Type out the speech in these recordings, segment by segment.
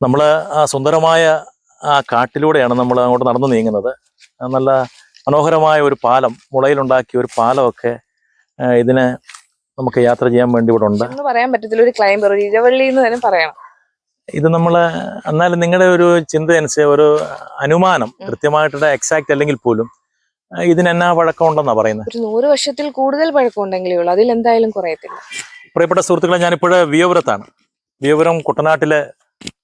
നമ്മൾ ആ സുന്ദരമായ ആ കാട്ടിലൂടെയാണ് നമ്മൾ അങ്ങോട്ട് നടന്നു നീങ്ങുന്നത്. നല്ല മനോഹരമായ ഒരു പാലം മുളയിലുണ്ടാക്കിയ ഒരു പാലമൊക്കെ ഇതിന് നമുക്ക് യാത്ര ചെയ്യാൻ വേണ്ടി ഇവിടെ ഉണ്ട്. പറയാൻ പറ്റത്തില്ല ഒരു ക്ലൈംബർ ഒരു ഇരവള്ളി എന്ന് തന്നെ പറയണം. ഇത് നമ്മൾ എന്നാലും നിങ്ങളുടെ ഒരു ചിന്ത അനുസരിച്ച് ഒരു അനുമാനം കൃത്യമായിട്ടുള്ള എക്സാക്ട് അല്ലെങ്കിൽ പോലും ആ, ഇതിന് എന്നാ പഴക്കം ഉണ്ടെന്നാ പറയുന്നത്? ഒരു നൂറ് വർഷത്തിൽ കൂടുതൽ പഴക്കമുണ്ടെങ്കിലേ ഉള്ളൂ അതിൽ എന്തായാലും കുറയത്തില്ല. പ്രിയപ്പെട്ട സുഹൃത്തുക്കളെ ഞാനിപ്പോൾ വിയോപുരത്താണ്. വിയോപുരം കുട്ടനാട്ടിലെ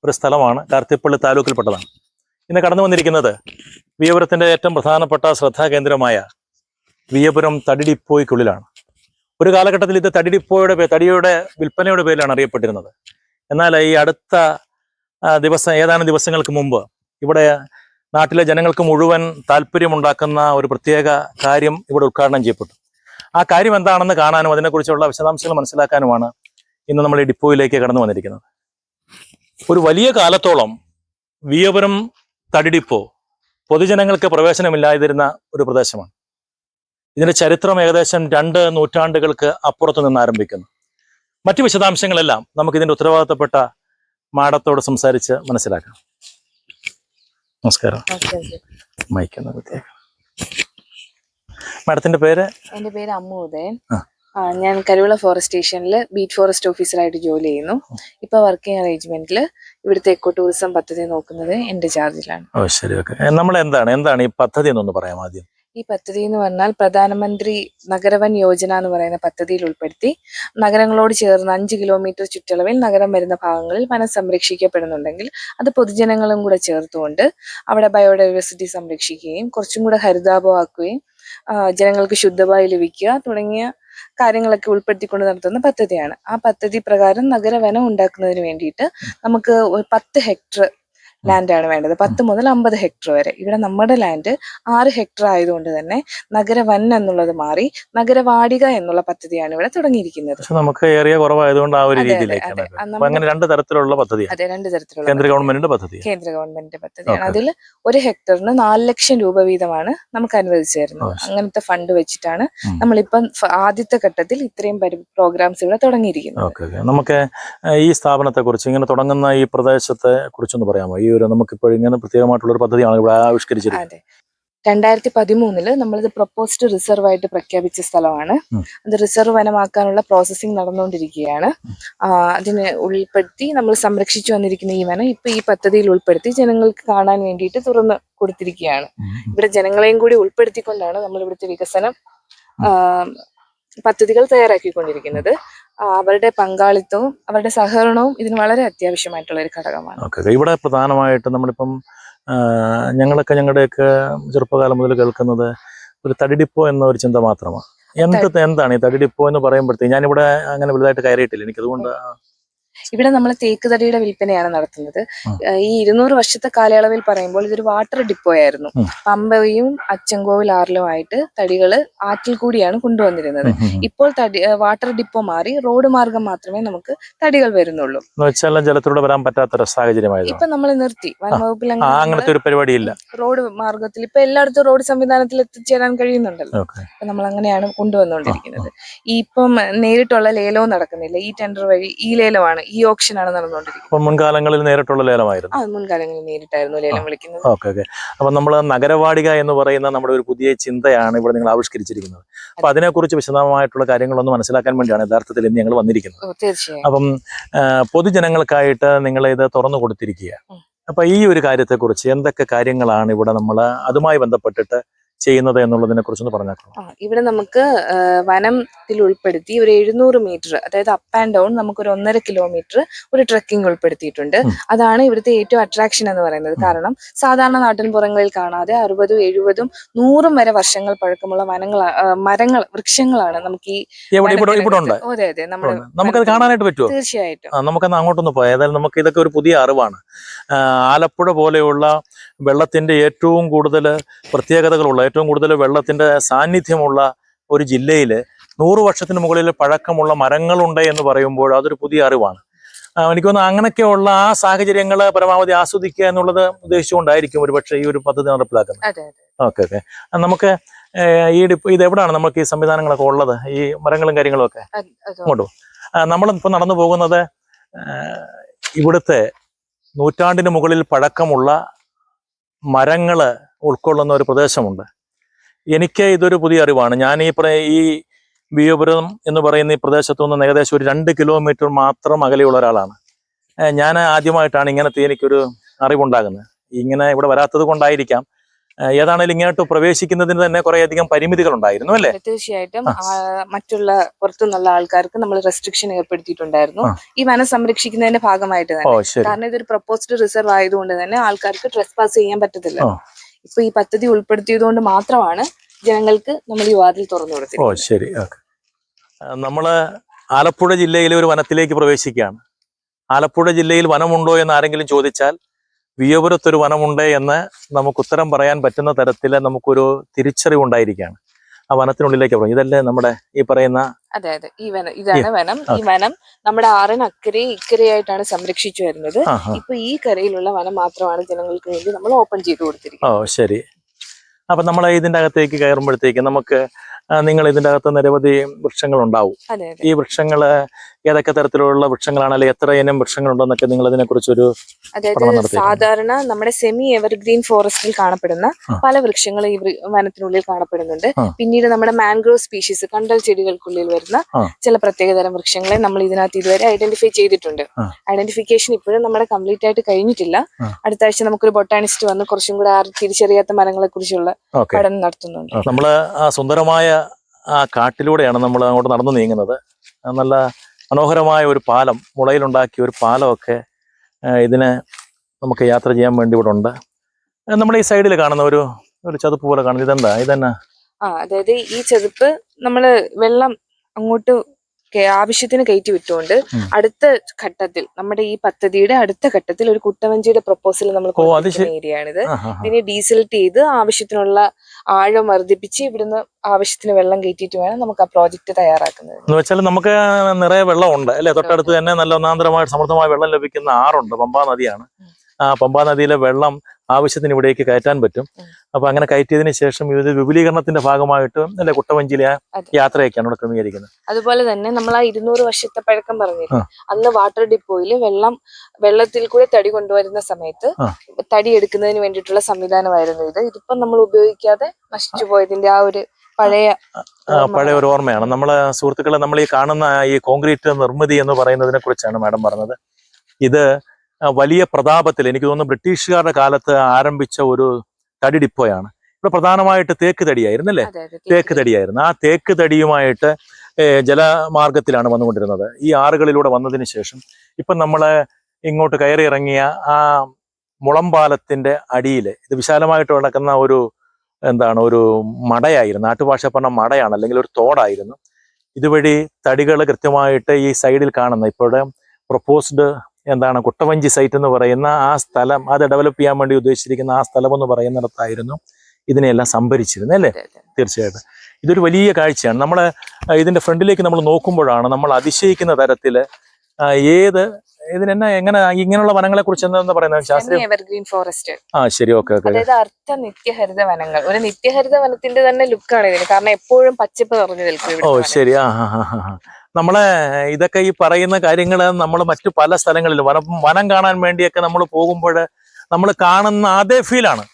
ഒരു സ്ഥലമാണ് കാർത്തിപ്പള്ളി താലൂക്കിൽപ്പെട്ടതാണ്. ഇന്ന് കടന്നു വന്നിരിക്കുന്നത് വിയപുരത്തിന്റെ ഏറ്റവും പ്രധാനപ്പെട്ട ശ്രദ്ധാകേന്ദ്രമായ വിയപുരം തടിഡിപ്പോയ്ക്കുള്ളിലാണ് ഒരു കാലഘട്ടത്തിൽ ഇത് തടിഡിപ്പോയുടെ തടിയുടെ വിൽപ്പനയുടെ പേരിലാണ് അറിയപ്പെട്ടിരുന്നത്. എന്നാൽ ഈ അടുത്ത ദിവസം ഏതാനും ദിവസങ്ങൾക്ക് മുമ്പ് ഇവിടെ നാട്ടിലെ ജനങ്ങൾക്ക് മുഴുവൻ താല്പര്യമുണ്ടാക്കുന്ന ഒരു പ്രത്യേക കാര്യം ഇവിടെ ഉദ്ഘാടനം ചെയ്യപ്പെട്ടു. ആ കാര്യം എന്താണെന്ന് കാണാനും അതിനെക്കുറിച്ചുള്ള വിശദാംശങ്ങൾ മനസ്സിലാക്കാനുമാണ് ഇന്ന് നമ്മൾ ഈ ഡിപ്പോയിലേക്ക് കടന്നു വന്നിരിക്കുന്നത്. ഒരു വലിയ കാലത്തോളം വിയപുരം തടിഡിപ്പോ പൊതുജനങ്ങൾക്ക് പ്രവേശനമില്ലാതിരുന്ന ഒരു പ്രദേശമാണ്. ഇതിന്റെ ചരിത്രം ഏകദേശം രണ്ട് നൂറ്റാണ്ടുകൾക്ക് അപ്പുറത്ത് നിന്ന് ആരംഭിക്കുന്നു. മറ്റു വിശദാംശങ്ങളെല്ലാം നമുക്ക് ഇതിന്റെ ഉത്തരവാദിത്തപ്പെട്ട മാടത്തോട് സംസാരിച്ച് മനസ്സിലാക്കാം. നമസ്കാരം. പ്രത്യേകം മാഡത്തിന്റെ പേര്? എന്റെ പേര് അമ്മു ഉദയൻ. ആ. ഞാൻ കരുവള ഫോറസ്റ്റ് സ്റ്റേഷനിൽ ബീറ്റ് ഫോറസ്റ്റ് ഓഫീസറായിട്ട് ജോലി ചെയ്യുന്നു. ഇപ്പൊ വർക്കിംഗ് അറേഞ്ച്മെന്റിൽ ഇവിടുത്തെ എക്കോ ടൂറിസം പദ്ധതി നോക്കുന്നത് എന്റെ ചാർജിലാണ് ഓ ശരി ഓക്കെ നമ്മൾ എന്താണ്? എന്താണ് ഈ പദ്ധതി എന്നൊന്ന് പറയാം ആദ്യം? ഈ പദ്ധതി എന്ന് പറഞ്ഞാൽ പ്രധാനമന്ത്രി നഗരവൻ യോജന എന്ന് പറയുന്ന പദ്ധതിയിൽ ഉൾപ്പെടുത്തി നഗരങ്ങളോട് ചേർന്ന് അഞ്ച് കിലോമീറ്റർ ചുറ്റളവിൽ നഗരം വരുന്ന ഭാഗങ്ങളിൽ വനം സംരക്ഷിക്കപ്പെടുന്നുണ്ടെങ്കിൽ അത് പൊതുജനങ്ങളും കൂടെ ചേർത്തുകൊണ്ട് അവിടെ ബയോഡൈവേഴ്സിറ്റി സംരക്ഷിക്കുകയും കുറച്ചും കൂടെ ഹരിതാപമാക്കുകയും ജനങ്ങൾക്ക് ശുദ്ധവായു ലഭിക്കുക തുടങ്ങിയ കാര്യങ്ങളൊക്കെ ഉൾപ്പെടുത്തിക്കൊണ്ട് നടത്തുന്ന പദ്ധതിയാണ്. ആ പദ്ധതി പ്രകാരം നഗരവനം ഉണ്ടാക്കുന്നതിന് വേണ്ടിയിട്ട് നമുക്ക് പത്ത് ഹെക്ടർ ലാൻഡാണ് വേണ്ടത്. പത്ത് മുതൽ അമ്പത് ഹെക്ടർ വരെ. ഇവിടെ നമ്മുടെ ലാൻഡ് ആറ് ഹെക്ടർ ആയതുകൊണ്ട് തന്നെ നഗരവൻ എന്നുള്ളത് മാറി നഗരവാടിക എന്നുള്ള പദ്ധതിയാണ് ഇവിടെ തുടങ്ങിയിരിക്കുന്നത്. നമുക്ക് ഏറിയ കുറവായതുകൊണ്ട് ആ ഒരു രീതിയിലേക്ക് അങ്ങനെ രണ്ട് തരത്തിലുള്ള പദ്ധതി അതെ രണ്ട് തരത്തിലുള്ള കേന്ദ്ര ഗവൺമെന്റിന്റെ പദ്ധതി കേന്ദ്ര ഗവൺമെന്റിന്റെ പദ്ധതിയാണ്. അതിൽ ഒരു ഹെക്ടറിന് നാല് ലക്ഷം രൂപ വീതമാണ് നമുക്ക് അനുവദിച്ചു തരുന്നത്. അങ്ങനത്തെ ഫണ്ട് വെച്ചിട്ടാണ്. നമ്മളിപ്പം ആദ്യത്തെ ഘട്ടത്തിൽ ഇത്രയും പ്രോഗ്രാംസ് ഇവിടെ തുടങ്ങിയിരിക്കുന്നത്. നമുക്ക് ഈ സ്ഥാപനത്തെ കുറിച്ച് ഇങ്ങനെ തുടങ്ങുന്ന ഈ പ്രദേശത്തെ കുറിച്ചൊന്ന് പറയാമോ? ഈ ഒരു നമുക്കിപ്പോൾ ഇങ്ങനെ പ്രത്യേകമായിട്ടുള്ള ഒരു പദ്ധതിയാണ് ഇവിടെ ആവിഷ്കരിച്ചത് രണ്ടായിരത്തി പതിമൂന്നിൽ നമ്മളിത് പ്രപ്പോസ്ഡ് റിസർവ് ആയിട്ട് പ്രഖ്യാപിച്ച സ്ഥലമാണ്. അത് റിസർവ് വനമാക്കാനുള്ള പ്രോസസ്സിംഗ് നടന്നുകൊണ്ടിരിക്കുകയാണ്. അതിനെ ഉൾപ്പെടുത്തി നമ്മൾ സംരക്ഷിച്ചു വന്നിരിക്കുന്ന ഈ വനം ഇപ്പൊ ഈ പദ്ധതിയിൽ ഉൾപ്പെടുത്തി ജനങ്ങൾക്ക് കാണാൻ വേണ്ടിയിട്ട് തുറന്ന് കൊടുത്തിരിക്കുകയാണ്. ഇവിടെ ജനങ്ങളെയും കൂടി ഉൾപ്പെടുത്തിക്കൊണ്ടാണ് നമ്മൾ ഇവിടുത്തെ വികസനം പദ്ധതികൾ തയ്യാറാക്കിക്കൊണ്ടിരിക്കുന്നത്. അവരുടെ പങ്കാളിത്തവും അവരുടെ സഹകരണവും ഇതിന് വളരെ അത്യാവശ്യമായിട്ടുള്ള ഒരു ഘടകമാണ്. ഓക്കെ ഇവിടെ പ്രധാനമായിട്ട് നമ്മളിപ്പം ഞങ്ങളൊക്കെ ഞങ്ങളുടെയൊക്കെ ചെറുപ്പകാലം മുതൽ കേൾക്കുന്നത് ഒരു തടിഡിപ്പോ എന്ന ഒരു ചിന്ത മാത്രമാണ്. എന്ത് എന്താണ് ഈ തടിഡിപ്പോ എന്ന് പറയുമ്പോഴത്തേക്ക് ഞാനിവിടെ അങ്ങനെ വലുതായിട്ട് കയറിയിട്ടില്ല. എനിക്കതുകൊണ്ട് ഇവിടെ നമ്മൾ തേക്ക് തടിയുടെ വിൽപ്പനയാണ് നടത്തുന്നത്. ഈ ഇരുന്നൂറ് വർഷത്തെ കാലയളവിൽ പറയുമ്പോൾ ഇതൊരു വാട്ടർ ഡിപ്പോ ആയിരുന്നു. പമ്പയും അച്ചൻകോവിൽ ആറിലുമായിട്ട് തടികൾ ആറ്റിൽ കൂടിയാണ് കൊണ്ടുവന്നിരുന്നത്. ഇപ്പോൾ തടി വാട്ടർ ഡിപ്പോ മാറി റോഡ് മാർഗം മാത്രമേ നമുക്ക് തടികൾ വരുന്നുള്ളൂ. ജലത്തിലൂടെ വരാൻ സാഹചര്യമായതാണ് ഇപ്പൊ നമ്മൾ നിർത്തി. വനംവകുപ്പിൽ അങ്ങനെ അങ്ങനത്തെ ഒരു പരിപാടിയില്ല. റോഡ് മാർഗത്തിൽ ഇപ്പൊ എല്ലായിടത്തും റോഡ് സംവിധാനത്തിൽ എത്തിച്ചേരാൻ കഴിയുന്നുണ്ടല്ലോ. അപ്പൊ നമ്മൾ അങ്ങനെയാണ് കൊണ്ടുവന്നുകൊണ്ടിരിക്കുന്നത് ഈ ഇപ്പം നേരിട്ടുള്ള ലേലവും നടക്കുന്നില്ല. ഈ ടെൻഡർ വഴി ഈ ലേലമാണ്. ഈ ഓപ്ഷനാണ് നടന്നുകൊണ്ടിരിക്കുന്നത്. അപ്പം മുൻകാലങ്ങളിൽ നേരിട്ടുള്ള ലേലമായിരുന്നു. ആ മുൻകാലങ്ങളിൽ നേരിട്ടായിരുന്നു ലേലം വിളിക്കുന്നത്. Okay okay. അപ്പൊ നമ്മൾ നഗരവാടിക എന്ന് പറയുന്ന നമ്മുടെ ഒരു പുതിയ ചിന്തയാണ് ഇവിടെ നിങ്ങൾ ആവിഷ്കരിച്ചിരിക്കുന്നത്. അപ്പൊ അതിനെക്കുറിച്ച് വിശദമായിട്ടുള്ള കാര്യങ്ങളൊന്ന് മനസ്സിലാക്കാൻ വേണ്ടിയാണ് യഥാർത്ഥത്തിൽ ഇന്ന് ഞങ്ങൾ വന്നിരിക്കുന്നത്. തീർച്ചയായും. അപ്പം പൊതുജനങ്ങൾക്കായിട്ട് നിങ്ങൾ ഇത് തുറന്നു കൊടുത്തിരിക്കുക. അപ്പൊ ഈ ഒരു കാര്യത്തെക്കുറിച്ച് എന്തൊക്കെ കാര്യങ്ങളാണ് ഇവിടെ നമ്മൾ അതുമായി ബന്ധപ്പെട്ടിട്ട് ചെയ്യുന്നത് എന്നുള്ളതിനെ കുറിച്ചൊന്ന് പറഞ്ഞേക്കാം ഇവിടെ നമുക്ക് വനത്തിൽ ഉൾപ്പെടുത്തി ഒരു എഴുന്നൂറ് മീറ്റർ അതായത് അപ്പ് ആൻഡ് ഡൗൺ നമുക്ക് ഒരു ഒന്നര കിലോമീറ്റർ ഒരു ട്രക്കിംഗ് ഉൾപ്പെടുത്തിയിട്ടുണ്ട്. അതാണ് ഇവിടുത്തെ ഏറ്റവും അട്രാക്ഷൻ എന്ന് പറയുന്നത്. കാരണം സാധാരണ നാട്ടിൻ പുറങ്ങളിൽ കാണാതെ അറുപതും എഴുപതും നൂറും വരെ വർഷങ്ങൾ പഴക്കമുള്ള വനങ്ങൾ മരങ്ങൾ വൃക്ഷങ്ങളാണ് നമുക്ക് ഈ അതെ അതെ. നമുക്കത് കാണാനായിട്ട് പറ്റുമോ തീർച്ചയായിട്ടും. നമുക്ക് അങ്ങോട്ടൊന്ന് പോയാൽ ഏതായാലും നമുക്ക് ഇതൊക്കെ ഒരു പുതിയ അറിവാണ്. ആലപ്പുഴ പോലെയുള്ള വെള്ളത്തിന്റെ ഏറ്റവും കൂടുതൽ പ്രത്യേകതകളുള്ള ഏറ്റവും കൂടുതൽ വെള്ളത്തിന്റെ സാന്നിധ്യമുള്ള ഒരു ജില്ലയിൽ നൂറ് വർഷത്തിന് മുകളിൽ പഴക്കമുള്ള മരങ്ങളുണ്ട് എന്ന് പറയുമ്പോൾ അതൊരു പുതിയ അറിവാണ്. എനിക്ക് തോന്നുന്നു അങ്ങനെയൊക്കെയുള്ള ആ സാഹചര്യങ്ങൾ പരമാവധി ആസ്വദിക്കുക എന്നുള്ളത് ഉദ്ദേശിച്ചുകൊണ്ടായിരിക്കും ഒരു പക്ഷേ ഈ ഒരു പദ്ധതി നടപ്പിലാക്കുന്നത്. Okay okay. നമുക്ക് ഈ ഇത് എവിടെയാണ് നമുക്ക് ഈ സംവിധാനങ്ങളൊക്കെ ഉള്ളത്? ഈ മരങ്ങളും കാര്യങ്ങളും ഒക്കെ അത്- നമ്മളിപ്പോൾ നടന്നു പോകുന്നത് ഇവിടുത്തെ നൂറ്റാണ്ടിന് മുകളിൽ പഴക്കമുള്ള മരങ്ങൾ ഉൾക്കൊള്ളുന്ന ഒരു പ്രദേശമുണ്ട്. എനിക്ക് ഇതൊരു പുതിയ അറിവാണ്. ഞാൻ ഈ ഈ വിയോപുരം എന്ന് പറയുന്ന ഈ പ്രദേശത്തു നിന്ന് ഏകദേശം ഒരു രണ്ട് കിലോമീറ്റർ മാത്രം അകലെയുള്ള ഒരാളാണ്. ഞാൻ ആദ്യമായിട്ടാണ് ഇങ്ങനത്തെ എനിക്കൊരു അറിവുണ്ടാകുന്നത്. ഇങ്ങനെ ഇവിടെ വരാത്തത് കൊണ്ടായിരിക്കാം. ഏതാണേലും ഇങ്ങോട്ട് പ്രവേശിക്കുന്നതിന് തന്നെ കുറേയധികം പരിമിതികൾ ഉണ്ടായിരുന്നു അല്ലേ തീർച്ചയായിട്ടും. മറ്റുള്ള പുറത്തുനിന്നുള്ള ആൾക്കാർക്ക് നമ്മൾ റെസ്ട്രിക്ഷൻ ഏർപ്പെടുത്തിയിട്ടുണ്ടായിരുന്നു. ഈ വനം സംരക്ഷിക്കുന്നതിന്റെ ഭാഗമായിട്ട് തന്നെ. കാരണം ഇതൊരു പ്രപ്പോസ്ഡ് റിസർവ് ആയതുകൊണ്ട് തന്നെ ആൾക്കാർക്ക് ട്രെസ് പാസ് ചെയ്യാൻ പറ്റത്തില്ല. ഇപ്പൊ ഈ പദ്ധതി ഉൾപ്പെടുത്തിയത് കൊണ്ട് മാത്രമാണ് ജനങ്ങൾക്ക് നമ്മൾ ഈ വാതിൽ തുറന്നു ഓ ശരി. നമ്മൾ ആലപ്പുഴ ജില്ലയിലെ ഒരു വനത്തിലേക്ക് പ്രവേശിക്കുകയാണ്. ആലപ്പുഴ ജില്ലയിൽ വനമുണ്ടോ എന്ന് ആരെങ്കിലും ചോദിച്ചാൽ വിയപുരത്തൊരു വനമുണ്ട് എന്ന് നമുക്ക് ഉത്തരം പറയാൻ പറ്റുന്ന തരത്തിൽ നമുക്കൊരു തിരിച്ചറിവുണ്ടായിരിക്കുകയാണ് ആ വനത്തിനുള്ളിലേക്ക് പറയും ഇതല്ലേ നമ്മുടെ ഈ പറയുന്ന അതെ അതെ ഈ വനം ഇതാണ് വനം. ഈ വനം നമ്മുടെ ആറിന് അക്കരെ ഇക്കരയായിട്ടാണ് സംരക്ഷിച്ചു വരുന്നത്. ഇപ്പൊ ഈ കരയിലുള്ള വനം മാത്രമാണ് ജനങ്ങൾക്ക് വേണ്ടി നമ്മൾ ഓപ്പൺ ചെയ്ത് കൊടുത്തിരിക്കുന്നത്. ഓ ശരി. അപ്പൊ നമ്മൾ ഇതിന്റെ അകത്തേക്ക് കയറുമ്പോഴത്തേക്ക് നമുക്ക് നിങ്ങൾ ഇതിന്റെ അകത്ത് നിരവധി വൃക്ഷങ്ങൾ ഉണ്ടാവും ഈ വൃക്ഷങ്ങൾ ഏതൊക്കെ തരത്തിലുള്ള വൃക്ഷങ്ങളാണ് അല്ലെങ്കിൽ എത്ര ഇനം വൃക്ഷങ്ങളുണ്ടെന്നൊക്കെ നിങ്ങൾ അതിനെ അതായത് ഒരു നടത്തിയിട്ടുണ്ട്. സാധാരണ നമ്മുടെ സെമി എവർഗ്രീൻ ഫോറസ്റ്റിൽ കാണപ്പെടുന്ന പല വൃക്ഷങ്ങളും ഈ വനത്തിനുള്ളിൽ കാണപ്പെടുന്നുണ്ട്. പിന്നീട് നമ്മുടെ മാൻഗ്രോവ് സ്പീഷീസ് കണ്ടൽ ചെടികൾക്കുള്ളിൽ വരുന്ന. ചില പ്രത്യേകതരം വൃക്ഷങ്ങളെ നമ്മൾ ഇതിനകത്ത് ഇതുവരെ ഐഡന്റിഫൈ ചെയ്തിട്ടുണ്ട്. ഐഡന്റിഫിക്കേഷൻ ഇപ്പോഴും നമ്മുടെ കംപ്ലീറ്റ് ആയിട്ട് കഴിഞ്ഞിട്ടില്ല. അടുത്ത ആഴ്ച നമുക്കൊരു ബൊട്ടാണിസ്റ്റ് വന്ന് കുറച്ചും കൂടെ ആ തിരിച്ചറിയാത്ത മരങ്ങളെ കുറിച്ചുള്ള പഠനം നടത്തുന്നുണ്ട്. നമ്മൾ സുന്ദരമായ ആ കാട്ടിലൂടെയാണ് നമ്മൾ അങ്ങോട്ട് നടന്നു നീങ്ങുന്നത്. നല്ല മനോഹരമായ ഒരു പാലം മുളയിലുണ്ടാക്കിയ ഒരു പാലമൊക്കെ ഇതിന് നമുക്ക് യാത്ര ചെയ്യാൻ വേണ്ടി ഇവിടെ ഉണ്ട്. നമ്മൾ ഈ സൈഡിൽ കാണുന്ന ഒരു ഒരു ചതുപ്പ് പോലെ കാണുന്നത് ഇതെന്താ? ഇതെന്നാ? ആ അതായത് ഈ ചെതുപ്പ് നമ്മൾ വെള്ളം അങ്ങോട്ട് ആവശ്യത്തിന് കയറ്റി വിട്ടുകൊണ്ട് അടുത്ത ഘട്ടത്തിൽ നമ്മുടെ ഈ പദ്ധതിയുടെ അടുത്ത ഘട്ടത്തിൽ ഒരു കുട്ടവഞ്ചിയുടെ പ്രപ്പോസൽ നമ്മൾ. ഏരിയയാണിത്. ഇതിനെ ഡീസൽറ്റ് ചെയ്ത് ആവശ്യത്തിനുള്ള ആഴം വർദ്ധിപ്പിച്ച് ഇവിടുന്ന് ആവശ്യത്തിന് വെള്ളം കയറ്റിയിട്ട് വേണം നമുക്ക് ആ പ്രോജക്റ്റ് തയ്യാറാക്കുന്നത്. എന്ന് വെച്ചാൽ നമുക്ക് നിറയെ വെള്ളമുണ്ട് അല്ലെ? തൊട്ടടുത്ത് തന്നെ നല്ല ഒന്നാന്തരമായിട്ട് സമൃദ്ധമായ വെള്ളം ലഭിക്കുന്ന ആറുണ്ട് പമ്പാ നദിയാണ്. ആ പമ്പാ നദിയിലെ വെള്ളം ആവശ്യത്തിന് ഇവിടേക്ക് കയറ്റാൻ പറ്റും. അപ്പൊ അങ്ങനെ കയറ്റിയതിന് ശേഷം ഇത് വിപുലീകരണത്തിന്റെ ഭാഗമായിട്ട് അല്ലെ കുട്ടവഞ്ചിയിലെ. യാത്രയൊക്കെയാണ് ഇവിടെ ക്രമീകരിക്കുന്നത്. അതുപോലെ തന്നെ നമ്മൾ ആ ഇരുന്നൂറ് വർഷത്തെ പഴക്കം പറഞ്ഞു അന്ന് വാട്ടർ ഡിപ്പോയിൽ വെള്ളം വെള്ളത്തിൽ കൂടെ തടി കൊണ്ടുവരുന്ന സമയത്ത് തടി എടുക്കുന്നതിന് വേണ്ടിയിട്ടുള്ള സംവിധാനമായിരുന്നു ഇത്. ഇതിപ്പം നമ്മൾ ഉപയോഗിക്കാതെ നശിച്ചു പോയതിന്റെ ആ ഒരു പഴയ പഴയ ഒരു ഓർമ്മയാണ്. നമ്മളെ സുഹൃത്തുക്കളെ നമ്മൾ ഈ കാണുന്ന ഈ കോൺക്രീറ്റ് നിർമ്മിതി എന്ന് പറയുന്നതിനെ കുറിച്ചാണ് മാഡം പറഞ്ഞത്. ഇത് വലിയ പ്രതാപത്തിൽ എനിക്ക് തോന്നുന്നു ബ്രിട്ടീഷുകാരുടെ കാലത്ത് ആരംഭിച്ച ഒരു തടി ഡിപ്പോയാണ്. ഇവിടെ പ്രധാനമായിട്ട് തേക്ക് തടിയായിരുന്നു അല്ലേ അതെ അതെ തേക്ക് തടിയായിരുന്നു. ആ തേക്ക് തടിയുമായിട്ട് ജലമാർഗത്തിലാണ് വന്നുകൊണ്ടിരുന്നത്. ഈ ആറുകളിലൂടെ വന്നതിന് ശേഷം ഇപ്പം നമ്മൾ ഇങ്ങോട്ട് കയറി ഇറങ്ങിയ ആ മുളമ്പാലത്തിന്റെ അടിയിൽ ഇത് വിശാലമായിട്ട് നടക്കുന്ന ഒരു എന്താണ് ഒരു മടയായിരുന്നു. നാട്ടുഭാഷ പറഞ്ഞ മടയാണ് അല്ലെങ്കിൽ ഒരു തോടായിരുന്നു. ഇതുവഴി തടികൾ കൃത്യമായിട്ട് ഈ സൈഡിൽ കാണുന്ന ഇപ്പോഴും പ്രൊപ്പോസ്ഡ് എന്താണ് കുട്ടവഞ്ചി സൈറ്റ് എന്ന് പറയുന്ന ആ സ്ഥലം അത് ഡെവലപ്പ് ചെയ്യാൻ വേണ്ടി ഉദ്ദേശിച്ചിരിക്കുന്ന ആ സ്ഥലം എന്ന് പറയുന്നിടത്തായിരുന്നു ഇതിനെയെല്ലാം സംഭരിച്ചിരുന്നത് അല്ലേ. തീർച്ചയായിട്ടും. ഇതൊരു വലിയ കാഴ്ചയാണ്. നമ്മൾ ഇതിന്റെ ഫ്രണ്ടിലേക്ക് നമ്മൾ നോക്കുമ്പോഴാണ് നമ്മൾ അതിശയിക്കുന്ന തരത്തിൽ ഏത് ഇതിനെന്നെ എങ്ങനെ ഇങ്ങനെയുള്ള വനങ്ങളെ കുറിച്ച് എന്താ പറയുന്നത് ശാസ്ത്രീയ? എവർഗ്രീൻ ഫോറസ്റ്റ് ആ ശരി ഓക്കെ ഓക്കെ. അതായത് അർത്ഥ നിത്യഹരിത വനങ്ങൾ. ഒരു നിത്യഹരിത വനത്തിന്റെ തന്നെ ലുക്കാണ് ഇതിന്. കാരണം എപ്പോഴും പച്ചപ്പ് നിറഞ്ഞു നിൽക്കും ഓ ശരി. ആ ഹാ ഹാ. നമ്മളെ ഇതൊക്കെ ഈ പറയുന്ന കാര്യങ്ങൾ നമ്മൾ മറ്റു പല സ്ഥലങ്ങളിൽ വനം വനം കാണാൻ വേണ്ടിയൊക്കെ നമ്മൾ പോകുമ്പോൾ നമ്മൾ കാണുന്ന അതേ ഫീലാണ്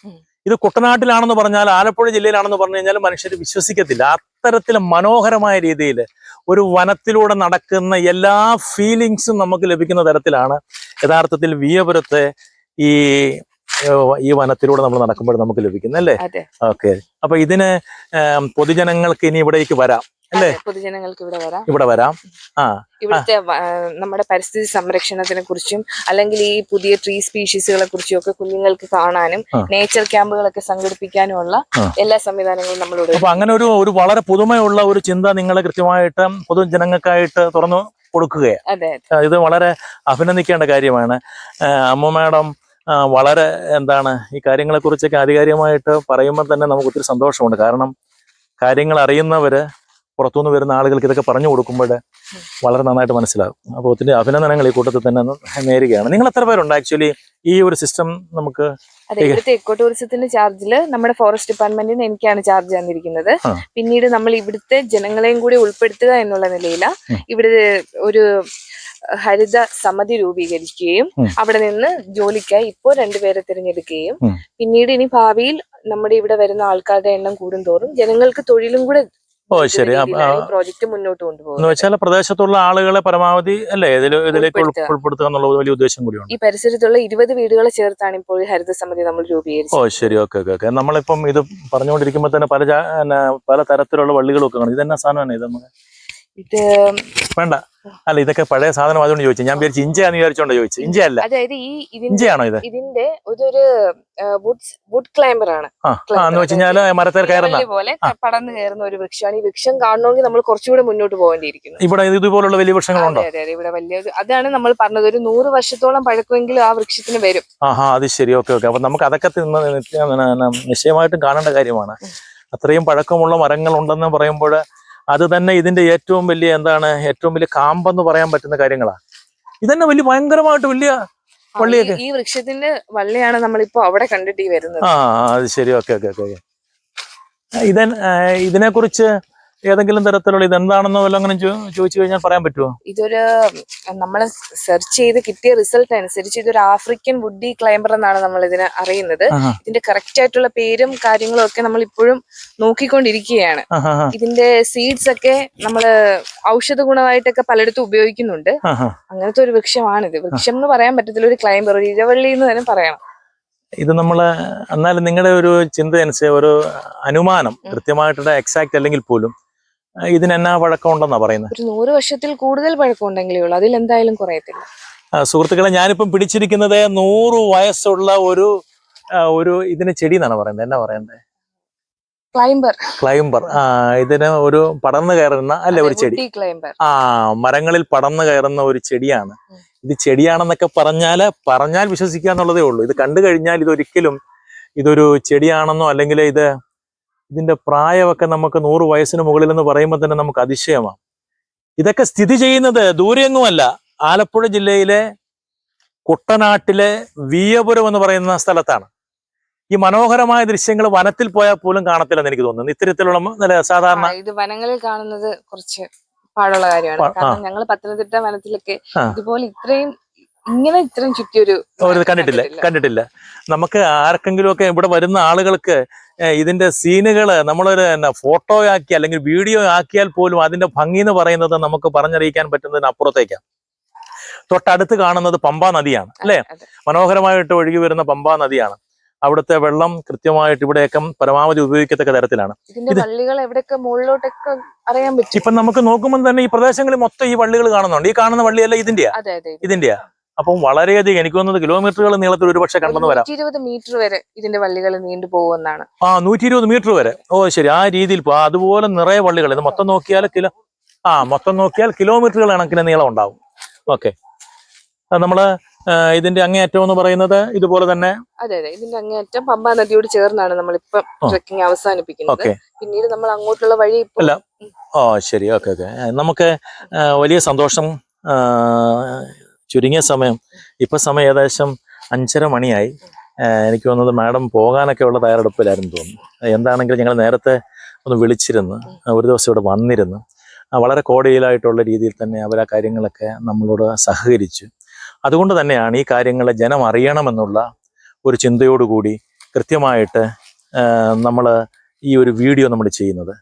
ഇത് കുട്ടനാട്ടിലാണെന്ന് പറഞ്ഞാൽ ആലപ്പുഴ ജില്ലയിലാണെന്ന് പറഞ്ഞു കഴിഞ്ഞാൽ മനുഷ്യർ വിശ്വസിക്കത്തില്ല. അത്തരത്തിൽ മനോഹരമായ രീതിയിൽ ഒരു വനത്തിലൂടെ നടക്കുന്ന എല്ലാ ഫീലിങ്സും നമുക്ക് ലഭിക്കുന്ന തരത്തിലാണ്. യഥാർത്ഥത്തിൽ വിയപുരത്തെ ഈ ഈ വനത്തിലൂടെ നമ്മൾ നടക്കുമ്പോൾ നമുക്ക് ലഭിക്കുന്നു അല്ലേ? അതെ. ഓക്കെ. അപ്പൊ ഇതിന് പൊതുജനങ്ങൾക്ക് ഇനി ഇവിടേക്ക് വരാം. അല്ലേ? പൊതുജനങ്ങൾക്ക് ഇവിടെ വരാം. ഇവിടെ വരാം. ആ ഇവിടുത്തെ നമ്മുടെ പരിസ്ഥിതി സംരക്ഷണത്തിനെ കുറിച്ചും അല്ലെങ്കിൽ ഈ പുതിയ ട്രീ സ്പീഷീസുകളെ കുറിച്ചും ഒക്കെ കുഞ്ഞുങ്ങൾക്ക് കാണാനും നേച്ചർ ക്യാമ്പുകളൊക്കെ സംഘടിപ്പിക്കാനുമുള്ള ഉള്ള എല്ലാ സംവിധാനങ്ങളും നമ്മളിവിടെ അപ്പൊ അങ്ങനെ ഒരു ഒരു വളരെ പുതുമയുള്ള ഒരു ചിന്ത നിങ്ങൾ കൃത്യമായിട്ട് പൊതുജനങ്ങൾക്കായിട്ട് തുറന്നു കൊടുക്കുകയാണ്. അതെ ഇത് വളരെ അഭിനന്ദിക്കേണ്ട കാര്യമാണ്. അമ്മ മാഡം വളരെ എന്താണ് ഈ കാര്യങ്ങളെ കുറിച്ചൊക്കെ ആധികാരികമായിട്ട് പറയുമ്പോൾ തന്നെ നമുക്ക് ഒത്തിരി സന്തോഷമുണ്ട്. കാരണം കാര്യങ്ങൾ അറിയുന്നവര് പുറത്തുനിന്ന് വരുന്ന ആളുകൾക്ക് ഇതൊക്കെ പറഞ്ഞു കൊടുക്കുമ്പോൾ വളരെ നന്നായിട്ട് മനസ്സിലാകും. അപ്പോൾ ഒത്തിരി അഭിനന്ദനങ്ങൾ ഈ കൂട്ടത്തിൽ തന്നെ നേരുകയാണ്. നിങ്ങൾ എത്ര പേരുണ്ട് ആക്ച്വലി ഈ ഒരു സിസ്റ്റം നമുക്ക് അതെ ഇവിടുത്തെ ഇക്കോ ടൂറിസത്തിന്റെ ചാർജിൽ നമ്മുടെ ഫോറസ്റ്റ് ഡിപ്പാർട്ട്മെന്റിൽ നിന്ന് എനിക്കാണ് ചാർജ് തന്നിരിക്കുന്നത്. പിന്നീട് നമ്മൾ ഇവിടുത്തെ ജനങ്ങളെയും കൂടി ഉൾപ്പെടുത്തുക എന്നുള്ള നിലയില ഉം. ഇവിടെ ഒരു ഹരിത സമിതി രൂപീകരിക്കുകയും അവിടെ നിന്ന് ജോലിക്കായി ഇപ്പോൾ രണ്ടുപേരെ തിരഞ്ഞെടുക്കുകയും പിന്നീട് ഇനി ഭാവിയിൽ നമ്മുടെ ഇവിടെ വരുന്ന ആൾക്കാരുടെ എണ്ണം കൂടുന്തോറും ജനങ്ങൾക്ക് തൊഴിലും കൂടെ ഓ ശരി. പ്രോജക്റ്റ് മുന്നോട്ട് എന്ന് വെച്ചാൽ പ്രദേശത്തുള്ള ആളുകളെ പരമാവധി അല്ലേ ഇതിൽ ഇതിലേക്ക് ഉൾപ്പെടുത്തുക. എന്നുള്ള വലിയ ഉദ്ദേശം കൂടിയുണ്ട്. ഈ പരിസരത്തുള്ള ഇരുപത് വീടുകളെ ചേർത്താണ് ഇപ്പോൾ ഹരിത സമിതി നമ്മൾ ഓ ശരി. Okay okay okay. നമ്മളിപ്പം ഇത് പറഞ്ഞുകൊണ്ടിരിക്കുമ്പോൾ തന്നെ പല പല തരത്തിലുള്ള വള്ളികളും ഒക്കെ കാണും. ഇതെന്നാ സാധനമാണ് ഇത് നമുക്ക് ഇത് വേണ്ട. അല്ല ഇതൊക്കെ പഴയ സാധനം അതുകൊണ്ട് ചോദിച്ചു. ഞാൻ വിചാരിച്ചു ഇഞ്ചയാന്ന് വിചാരിച്ചോണ്ട് ചോദിച്ചു. ഇഞ്ച അല്ല. അതായത് ഈ ഇഞ്ചയാണോ ഇത്? ഇതിന്റെ ഇതൊരു വുഡ് ക്ലൈമ്പർ ക്ലൈംബർ ആണ്. എന്ന് വെച്ച് കഴിഞ്ഞാൽ മരത്തിൽ കയറുന്ന. പോലെ പടന്ന് കയറുന്ന ഒരു വൃക്ഷമാണ്. ഈ വൃക്ഷം കാണണമെങ്കിൽ നമ്മൾ കുറച്ചുകൂടെ മുന്നോട്ട് പോകേണ്ടിയിരിക്കുന്നു. ഇവിടെ ഇതുപോലുള്ള വലിയ വൃക്ഷങ്ങളുണ്ടോ? അതെ അതെ ഇവിടെ വലിയ അതാണ് നമ്മൾ പറഞ്ഞത്. ഒരു നൂറ് വർഷത്തോളം പഴക്കമെങ്കിലും ആ വൃക്ഷത്തിന് വരും. ആഹാ അത് ശരി. Okay okay. അപ്പൊ നമുക്ക് അതൊക്കെ നിശ്ചയമായിട്ടും കാണേണ്ട കാര്യമാണ്. അത്രയും പഴക്കമുള്ള മരങ്ങൾ ഉണ്ടെന്ന് പറയുമ്പോൾ അത് തന്നെ ഇതിന്റെ ഏറ്റവും വലിയ എന്താണ് ഏറ്റവും വലിയ കാമ്പെന്ന് പറയാൻ പറ്റുന്ന കാര്യങ്ങളാണ് ഇതന്നെ വലിയ ഭയങ്കരമായിട്ട് വലിയ വള്ളിയൊക്കെ? ഈ- വൃക്ഷത്തിന്റെ വള്ളിയാണ് നമ്മളിപ്പോ അവിടെ കണ്ടിട്ട് ഈ വരുന്നത്. ആ അത് ശരി. ഓക്കെ ഓക്കെ ഓക്കെ ഇതൻ ഇതിനെ കുറിച്ച് ഏതെങ്കിലും തരത്തിലുള്ള ഇതെന്താണെന്നോ വല്ലതും അങ്ങനെ ചോദിച്ചു കഴിഞ്ഞാൽ പറയാൻ പറ്റുമോ ഇതൊരു നമ്മൾ സെർച്ച് ചെയ്ത് കിട്ടിയ റിസൾട്ട് അനുസരിച്ച് ഇതൊരു ആഫ്രിക്കൻ വുഡി ക്ലൈംബർ എന്നാണ് നമ്മൾ ഇതിനെ അറിയുന്നത് ഇതിന്റെ കറക്റ്റ് ആയിട്ടുള്ള പേരും കാര്യങ്ങളും ഒക്കെ നമ്മൾ ഇപ്പോഴും നോക്കിക്കൊണ്ടിരിക്കുകയാണ് ഇതിന്റെ സീഡ്സ് ഒക്കെ നമ്മൾ ഔഷധ ഗുണമായിട്ടൊക്കെ പലയിടത്തും ഉപയോഗിക്കുന്നുണ്ട്. അങ്ങനത്തെ ഒരു വൃക്ഷമാണ് ഇത് വൃക്ഷം എന്ന് പറയാൻ പറ്റത്തില്ല ഒരു ക്ലൈംബർ ഒരു ഇരവള്ളി എന്ന് തന്നെ പറയണം. ഇത് നമ്മൾ എന്നാലും നിങ്ങളുടെ ഒരു ചിന്ത അനുസരിച്ച് ഒരു അനുമാനം കൃത്യമായിട്ടുള്ള എക്സാക്ട് അല്ലെങ്കിൽ പോലും ആ, ഇതിന് എന്നാ പഴക്കം ഉണ്ടെന്നാ പറയുന്നത്? ഒരു നൂറ് വർഷത്തിൽ കൂടുതൽ പഴക്കം ഉണ്ടെങ്കിലേ ഉള്ളൂ. അതിൽ എന്തായാലും കുറയത്തില്ല സുഹൃത്തുക്കളെ ഞാനിപ്പം പിടിച്ചിരിക്കുന്നത് നൂറ് വയസ്സുള്ള ഒരു ഒരു ഇതിന് ചെടി എന്നാണ് പറയുന്നത്. എന്നാ പറയണ്ടേ ക്ലൈംബർ. ക്ലൈംബർ. ആ ഇതിന് ഒരു പടർന്നു കയറുന്ന അല്ലെ ഒരു ചെടി? ആ മരങ്ങളിൽ പടർന്നു കയറുന്ന ഒരു ചെടിയാണ്. ഇത് ചെടിയാണെന്നൊക്കെ പറഞ്ഞാൽ പറഞ്ഞാൽ വിശ്വസിക്കുക എന്നുള്ളതേ ഉള്ളൂ. ഇത് കണ്ടു കഴിഞ്ഞാൽ ഇതൊരിക്കലും ഇതൊരു ചെടിയാണെന്നോ അല്ലെങ്കിൽ ഇത് ഇതിന്റെ പ്രായമൊക്കെ നമുക്ക് നൂറ് വയസ്സിന് മുകളിൽ എന്ന് പറയുമ്പോൾ തന്നെ നമുക്ക് അതിശയമാണ് ഇതൊക്കെ സ്ഥിതി ചെയ്യുന്നത് ദൂരെയൊന്നുമല്ല. ആലപ്പുഴ ജില്ലയിലെ കുട്ടനാട്ടിലെ വീയപുരം എന്ന് പറയുന്ന സ്ഥലത്താണ്. ഈ മനോഹരമായ ദൃശ്യങ്ങൾ വനത്തിൽ പോയാൽ പോലും കാണത്തില്ലെന്ന് എനിക്ക് തോന്നുന്നു. ഇത്തരത്തിലുള്ള നല്ല സാധാരണ ഇത് വനങ്ങളിൽ കാണുന്നത് കുറച്ച് പാടുള്ള കാര്യമാണ്. കാരണം ഞങ്ങൾ പത്തനംതിട്ട വനത്തിലൊക്കെ ഇതുപോലെ ഇത്രയും ഇങ്ങനെ ഇത്രയും ചുറ്റിയൊരു ഒരു കണ്ടിട്ടില്ല കണ്ടിട്ടില്ല. നമുക്ക് ആർക്കെങ്കിലും ഒക്കെ ഇവിടെ വരുന്ന ആളുകൾക്ക് ഇതിന്റെ സീനുകൾ നമ്മളൊരു എന്നാ ഫോട്ടോ ആക്കി അല്ലെങ്കിൽ വീഡിയോ ആക്കിയാൽ പോലും അതിന്റെ ഭംഗി എന്ന് പറയുന്നത് നമുക്ക് പറഞ്ഞറിയിക്കാൻ പറ്റുന്നതിന് അപ്പുറത്തേക്കാണ് തൊട്ടടുത്ത് കാണുന്നത് പമ്പാ നദിയാണ് അല്ലെ? മനോഹരമായിട്ട് ഒഴുകി വരുന്ന പമ്പാ നദിയാണ്. അവിടുത്തെ വെള്ളം കൃത്യമായിട്ട് ഇവിടെയൊക്കെ പരമാവധി ഉപയോഗിക്കത്തക്ക തരത്തിലാണ്. ഇപ്പൊ നമുക്ക് നോക്കുമ്പോൾ തന്നെ ഈ പ്രദേശങ്ങളിൽ മൊത്തം ഈ വള്ളികൾ കാണുന്നുണ്ട്. ഈ കാണുന്ന വള്ളിയല്ല ഇതിന്റെയാ? ഇതിന്റെയാ? അപ്പം വളരെയധികം എനിക്ക് തോന്നുന്നത് കിലോമീറ്ററുകൾ നീളത്തിൽ ഒരുപക്ഷെ കണ്ടെന്ന് വരാം. ഇരുപത് മീറ്റർ വരെ ഇതിന്റെ വള്ളികൾ നീണ്ടു പോകുമെന്നാണ്. ആ നൂറ്റി ഇരുപത് മീറ്റർ വരെ. ഓ ശരി. ആ രീതിയിൽ പോ അതുപോലെ നിറയെ വള്ളികൾ. ഇത് മൊത്തം നോക്കിയാൽ കിലോ ആ മൊത്തം നോക്കിയാൽ കിലോമീറ്ററുകൾ കണക്കിന് നീളം ഉണ്ടാവും. ഓക്കെ. നമ്മൾ ഇതിന്റെ അങ്ങേയറ്റം എന്ന് പറയുന്നത് ഇതുപോലെ തന്നെ അതെ അതെ. ഇതിന്റെ അങ്ങേയറ്റം പമ്പാ നദിയോട് ചേർന്നാണ് നമ്മളിപ്പം ആ. ട്രെക്കിംഗ് അവസാനിപ്പിക്കുന്നത്. ഓക്കെ. പിന്നീട് നമ്മൾ അങ്ങോട്ടുള്ള വഴി അല്ല. ഓ ശരി. Okay okay. നമുക്ക് വലിയ സന്തോഷം ചുരുങ്ങിയ സമയം. ഇപ്പൊ സമയം ഏകദേശം അഞ്ചര മണിയായി. എനിക്ക് തോന്നുന്നത് മാഡം പോകാനൊക്കെ ഉള്ള തയ്യാറെടുപ്പിലായിരുന്നു തോന്നുന്നു. എന്താണെങ്കിലും ഞങ്ങൾ നേരത്തെ ഒന്ന് വിളിച്ചിരുന്നു. ഒരു ദിവസം ഇവിടെ വന്നിരുന്നു. വളരെ കോടിയിലായിട്ടുള്ള രീതിയിൽ തന്നെ അവർ ആ കാര്യങ്ങളൊക്കെ നമ്മളോട് സഹകരിച്ചു. അതുകൊണ്ട് തന്നെയാണ് ഈ കാര്യങ്ങൾ ജനം അറിയണമെന്നുള്ള ഒരു ചിന്തയോടുകൂടി കൃത്യമായിട്ട് നമ്മൾ ഈ ഒരു വീഡിയോ നമ്മൾ ചെയ്യുന്നത്.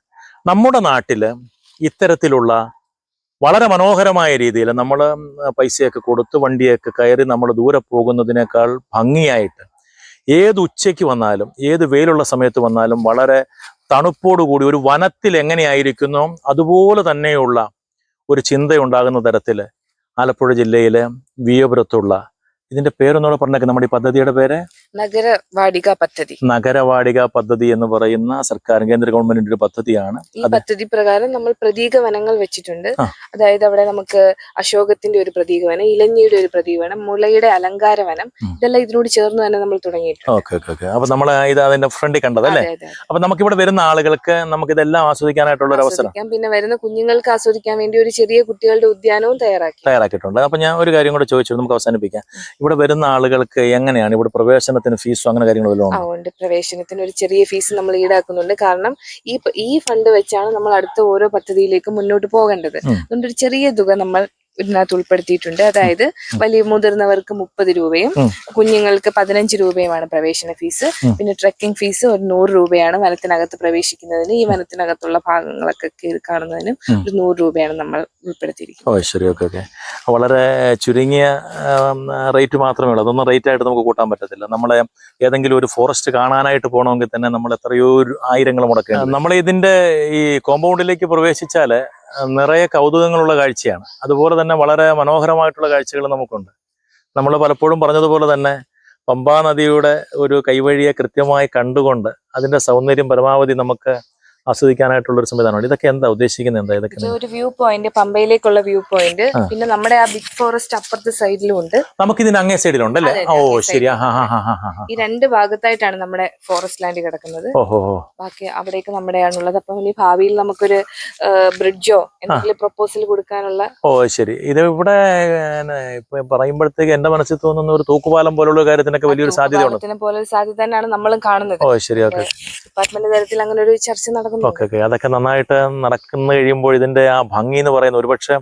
നമ്മുടെ നാട്ടിൽ ഇത്തരത്തിലുള്ള വളരെ മനോഹരമായ രീതിയിൽ നമ്മൾ പൈസയൊക്കെ കൊടുത്ത് വണ്ടിയൊക്കെ കയറി നമ്മൾ ദൂരെ പോകുന്നതിനേക്കാൾ ഭംഗിയായിട്ട് ഏത് ഉച്ചയ്ക്ക് വന്നാലും ഏത് വെയിലുള്ള സമയത്ത് വന്നാലും വളരെ തണുപ്പോടുകൂടി ഒരു വനത്തിൽ എങ്ങനെയായിരിക്കുന്നു അതുപോലെ തന്നെയുള്ള ഒരു ചിന്തയുണ്ടാകുന്ന തരത്തിൽ ആലപ്പുഴ ജില്ലയിലെ വിയപുരത്തുള്ള ഇതിന്റെ പേരൊന്നുകൂടെ പറഞ്ഞേക്കാം നമ്മുടെ ഈ പദ്ധതിയുടെ പേര്? നഗര വാടിക പദ്ധതി. നഗരവാടിക പദ്ധതി എന്ന് പറയുന്ന സർക്കാർ കേന്ദ്ര ഗവൺമെന്റിന്റെ ഒരു പദ്ധതിയാണ്. ഈ പദ്ധതി പ്രകാരം നമ്മൾ പ്രതീക വനങ്ങൾ വെച്ചിട്ടുണ്ട് അതായത് അവിടെ നമുക്ക് അശോകത്തിന്റെ ഒരു പ്രതീക വനം ഇലഞ്ഞിയുടെ ഒരു പ്രതീക വനം മുളയുടെ അലങ്കാര വനം ഇതെല്ലാം ഇതിനോട് ചേർന്ന് തന്നെ നമ്മൾ തുടങ്ങിയിട്ടുണ്ട്. Okay okay okay. അപ്പൊ നമ്മൾ ഇത് അതിന്റെ ഫ്രണ്ടിൽ കണ്ടത് അല്ലേ. അപ്പൊ നമുക്ക് ഇവിടെ വരുന്ന ആളുകൾക്ക് നമുക്ക് ഇതെല്ലാം ആസ്വദിക്കാനായിട്ടുള്ള ഒരു അവസരം. പിന്നെ വരുന്ന കുഞ്ഞുങ്ങൾക്ക് ആസ്വദിക്കാൻ വേണ്ടി ഒരു ചെറിയ കുട്ടികളുടെ ഉദ്യാനവും തയ്യാറാക്കി. തയ്യാറാക്കിയിട്ടുണ്ട്. അപ്പൊ ഞാൻ ഒരു കാര്യം കൂടെ ചോദിച്ചു നമുക്ക് അവസാനിപ്പിക്കാം. ഇവിടെ വരുന്ന ആളുകൾക്ക് എങ്ങനെയാണ് ഇവിടെ പ്രവേശനത്തിന് ഫീസോ അങ്ങനെ കാര്യങ്ങളോ ഉണ്ട്? പ്രവേശനത്തിന് ഒരു ചെറിയ ഫീസ് നമ്മൾ ഈടാക്കുന്നുണ്ട്. കാരണം ഈ ഈ ഫണ്ട് വെച്ചാണ് നമ്മൾ അടുത്ത ഓരോ പദ്ധതിയിലേക്ക് മുന്നോട്ട് പോകേണ്ടത്. അതുകൊണ്ട് ഒരു ചെറിയ തുക നമ്മൾ ഇതിനകത്ത് ഉൾപ്പെടുത്തിയിട്ടുണ്ട് അതായത് വലിയ മുതിർന്നവർക്ക് മുപ്പത് രൂപയും കുഞ്ഞുങ്ങൾക്ക് പതിനഞ്ച് രൂപയുമാണ് പ്രവേശന ഫീസ്. പിന്നെ ട്രക്കിംഗ് ഫീസ് ഒരു നൂറ് രൂപയാണ്. വനത്തിനകത്ത് പ്രവേശിക്കുന്നതിന് ഈ വനത്തിനകത്തുള്ള ഭാഗങ്ങളൊക്കെ കയറി കാണുന്നതിനും ഒരു നൂറ് രൂപയാണ് നമ്മൾ ഉൾപ്പെടുത്തിയിരിക്കുന്നത്. ഓ ശരി. Okay okay. വളരെ ചുരുങ്ങിയ റേറ്റ് മാത്രമേ ഉള്ളൂ. അതൊന്നും റേറ്റ് ആയിട്ട് നമുക്ക് കൂട്ടാൻ പറ്റത്തില്ല. നമ്മളെ ഏതെങ്കിലും ഒരു ഫോറസ്റ്റ് കാണാനായിട്ട് പോകണമെങ്കിൽ തന്നെ നമ്മൾ എത്രയോ ആയിരങ്ങൾ മുടക്കുക നമ്മൾ ഇതിന്റെ ഈ കോമ്പൗണ്ടിലേക്ക് പ്രവേശിച്ചാൽ നിറയെ കൗതുകങ്ങളുള്ള കാഴ്ചയാണ്. അതുപോലെ തന്നെ വളരെ മനോഹരമായിട്ടുള്ള കാഴ്ചകൾ നമുക്കുണ്ട്. നമ്മൾ പലപ്പോഴും പറഞ്ഞതുപോലെ തന്നെ പമ്പാനദിയുടെ ഒരു കൈവഴിയെ കൃത്യമായി കണ്ടുകൊണ്ട് അതിന്റെ സൗന്ദര്യം പരമാവധി നമുക്ക് ആസ്വദിക്കാനായിട്ടുള്ള ഒരു സംവിധാനമാണ്. ഇതൊക്കെ എന്താ ഉദ്ദേശിക്കുന്നത്? എന്താ ഇതൊക്കെ ഒരു വ്യൂ പോയിന്റ് പമ്പയിലേക്കുള്ള വ്യൂ പോയിന്റ് പിന്നെ നമ്മുടെ ആ ബിഗ് ഫോറസ്റ്റ് അപ്പുറത്തെ സൈഡിലും ഉണ്ട്. നമുക്ക് ഇതിന് അങ്ങേ സൈഡിലുണ്ട് അല്ലേ? ഓ ശരി. ഈ രണ്ട് ഭാഗത്തായിട്ടാണ് നമ്മുടെ ഫോറസ്റ്റ് ലാൻഡ് കിടക്കുന്നത്. ഓഹോ ബാക്കി അവിടേക്ക് നമ്മുടെയാണുള്ളത് അപ്പം ഇനി ഭാവിയിൽ നമുക്കൊരു ബ്രിഡ്ജോ എന്തെങ്കിലും പ്രപ്പോസൽ കൊടുക്കാനുള്ള ഓ ശരി. ഇത് ഇവിടെ പറയുമ്പോഴത്തേക്ക് എന്റെ മനസ്സിൽ തോന്നുന്ന ഒരു തൂക്കുപാലം പോലുള്ള കാര്യത്തിനൊക്കെ വലിയൊരു സാധ്യതയുണ്ട്. പോലെ സാധ്യത തന്നെയാണ് നമ്മളും കാണുന്നത്. ഓ ശരി ഓക്കെ. ഡിപ്പാർട്ട്മെന്റ് തലത്തിൽ അങ്ങനെ ഒരു ചർച്ച നടക്കുന്നുണ്ട് ഓക്കെ ഓക്കെ. അതൊക്കെ നന്നായിട്ട് നടക്കുന്ന കഴിയുമ്പോൾ ഇതിന്റെ ആ ഭംഗി എന്ന് പറയുന്ന ഒരുപക്ഷെ